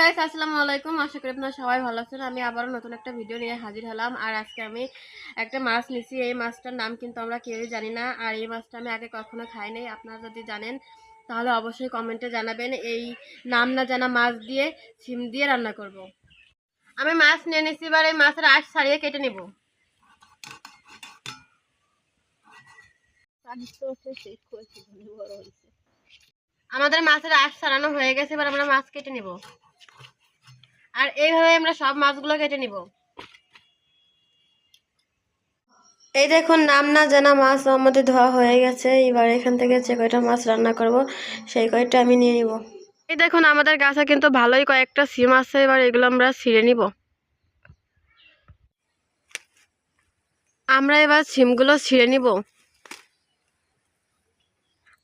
Guys আসসালামু আলাইকুম। আশা করি আপনারা সবাই ভালো আছেন। আমি আবারও নতুন একটা ভিডিও নিয়ে হাজির হলাম। আর আজকে আমি একটা মাছ নিছি। এই মাছটার নাম কিন্তু আমরা কেউই জানি না। আর এই মাছটা আমি আগে কখনো খাইনি আপনারা যদি জানেন, তাহলে অবশ্যই কমেন্টে জানাবেন। এই নাম না জানা মাছ দিয়ে সিম দিয়ে রান্না করব। আমি মাছ নিয়ে নিছি, এবার এই মাছের আঁশ ছাড়িয়ে কেটে নেব। আমাদের মাছের আঁশ ছাড়ানো হয়ে গেছে। এবার আমরা মাছ কেটে নেব। আর এইভাবে আমরা সব মাছগুলো কেটে নিব। এই দেখুন নাম না জানা মাছ আমাদের ধোয়া হয়ে গেছে। এবার এখান থেকে যে কয়টা মাছ রান্না করব সেই কয়টা আমি নিয়ে নিব। এই দেখুন আমাদের গাছে কিন্তু ভালোই কয়েকটা সিম আছে। এবার এগুলো আমরা ছিঁড়ে নিব। আমরা এবার সিমগুলো ছিঁড়ে নিব।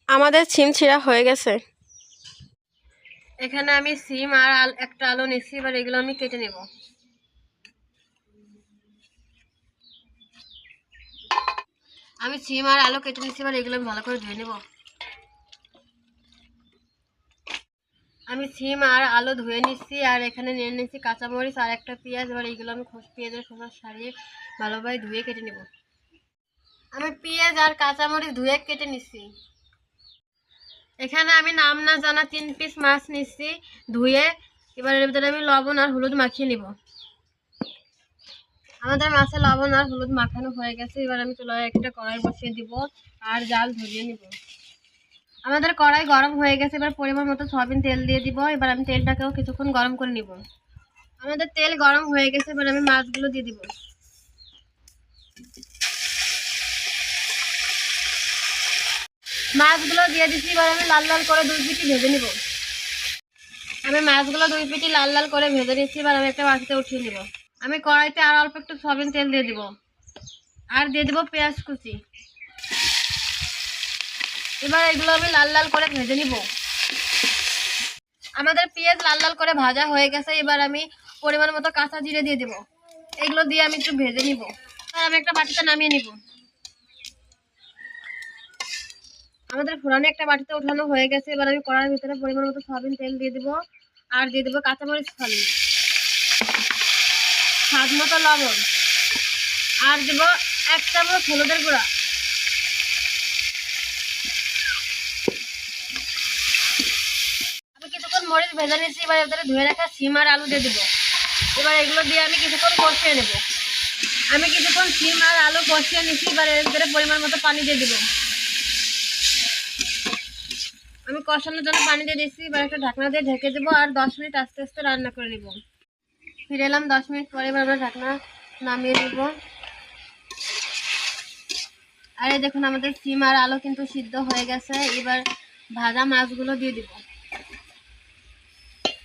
আমাদের সিম ছিঁড়া হয়ে গেছে। এখানে আমি সিম আর একটা আলু নিচ্ছি, এবার এগুলো আমি কেটে নেব। আমি সিম আর আলু কেটে নিচ্ছি, এবার এগুলো আমি ভালো করে ধুয়ে নেব। আমি সিম আর আলু ধুয়ে নিচ্ছি, আর এখানে নিয়ে নিচ্ছি কাঁচামরিচ আর একটা পেঁয়াজ, এবার এইগুলো আমি পেঁয়াজের খোসা সারিয়ে ভালোভাবে ধুয়ে কেটে নেব। আমি পেঁয়াজ আর কাঁচামরিচ ধুয়ে কেটে নিচ্ছি। এখানে আমি নাম না জানা তিন পিস মাছ নিচ্ছি ধুয়ে এবার এর ভিতরে আমি লবণ আর হলুদ মাখিয়ে নিব। আমাদের মাছে লবণ আর হলুদ মাখানো হয়ে গেছে, এবার আমি চুলায় একটা কড়াই বসিয়ে দিব আর জাল ধরিয়ে নিব। আমাদের কড়াই গরম হয়ে গেছে, এবার পরিমাণ মতো সয়াবিন তেল দিয়ে দিব, এবার আমি তেলটাকেও কিছুক্ষণ গরম করে নিব। আমাদের তেল গরম হয়ে গেছে, এবার আমি মাছগুলো দিয়ে দিব। মাছগুলো দিয়ে দিচ্ছি এবার আমি লাল লাল করে দুই পিটি ভেজে নিব। আমি মাছগুলো দুই পিটি লাল লাল করে ভেজে নিচ্ছি, এবার আমি একটা বাটিতে উঠিয়ে নিব। আমি কড়াইতে আর অল্প একটু সয়াবিন তেল দিয়ে দিব। আর দিয়ে দিব পেঁয়াজ কুচি। এবার এগুলো আমি লাল লাল করে ভেজে নিব। আমাদের পেঁয়াজ লাল লাল করে ভাজা হয়ে গেছে, এবার আমি পরিমাণ মতো কাঁচা জিরে দিয়ে দিব। এগুলো দিয়ে আমি একটু ভেজে নিব। আর আমি একটা বাটিতে নামিয়ে নিব। আমাদের ফোড়ানে একটা বাটিতে ওঠানো হয়ে গেছে, এবার আমি কড়াইয়ের ভিতরে পরিমাণ মতো সয়াবিন তেল দিয়ে দেবো আর দিয়ে দেবো কাঁচামরিচ ফালি। স্বাদ মতো লবণ। আর দেবো এক চামচ হলুদের গুঁড়া। আমি কিছুক্ষণ মরিচ ভেজে নিয়েছি, এবার এর ধুয়ে রাখা সিম আর আলু দিয়ে দেবো। এবার এগুলো দিয়ে আমি কিছুক্ষণ কষিয়ে নেব। আমি কিছুক্ষণ সিম আর আলু কষিয়ে নিচ্ছি এবার এর ভিতরে পরিমাণ মতো পানি দিয়ে দেবো। কষানোর জন্য পানি দিয়ে দিচ্ছি এবার একটা ঢাকনা দিয়ে ঢেকে দেবো আর দশ মিনিট আস্তে আস্তে রান্না করে নেব। ফিরে এলাম দশ মিনিট পরে, এবার আমরা ঢাকনা নামিয়ে দিব আর এই দেখুন, আমাদের সিম আর আলু কিন্তু সিদ্ধ হয়ে গেছে, এবার ভাজা মাছগুলো দিয়ে দিব।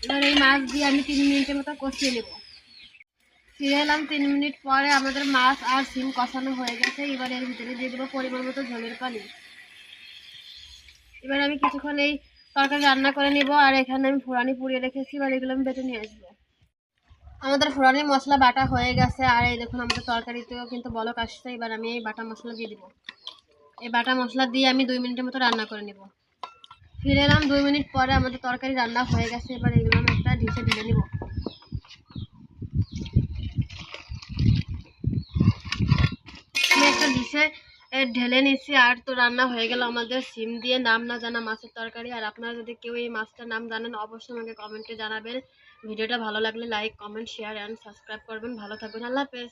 এবার এই মাছ দিয়ে আমি তিন মিনিটের মতো কষিয়ে নেব। ফিরে এলাম তিন মিনিট পরে, আমাদের মাছ আর সিম কষানো হয়ে গেছে, এবার এর ভিতরে দিয়ে দেবো পরিমাণ মতো ঝোলের পানি। এবার আমি কিছুক্ষণ এই তরকারি রান্না করে নিব, আর এখানে আমি ফোড়ানি পুড়িয়ে রেখেছি, এবার এগুলো আমি বেটে নিয়ে আসব। আমাদের ফোড়ানি মশলা বাটা হয়ে গেছে, আর এই দেখুন আমাদের তরকারিতেও কিন্তু বলক আসছে, এবার আমি এই বাটা মশলা দিয়ে দিব। এই বাটা মশলা দিয়ে আমি দুই মিনিটের মতো রান্না করে নিব। ফিরে এলাম দুই মিনিট পরে আমাদের তরকারি রান্না হয়ে গেছে, এবার এগুলো আমি একটা ডিশে ঢেলে নিব। আমি একটা এ ঢেলে নিচ্ছি আর তো রান্না হয়ে গেল আমাদের। সিম দিয়ে নাম না জানা মাছের তরকারি। আর আপনারা যদি কেউ এই মাছটার নাম জানেন, অবশ্যই আমাকে কমেন্টে জানাবেন। ভিডিওটা ভালো লাগলে like, comment, share, and subscribe করবেন। ভালো থাকবেন। আল্লাহ হাফেজ।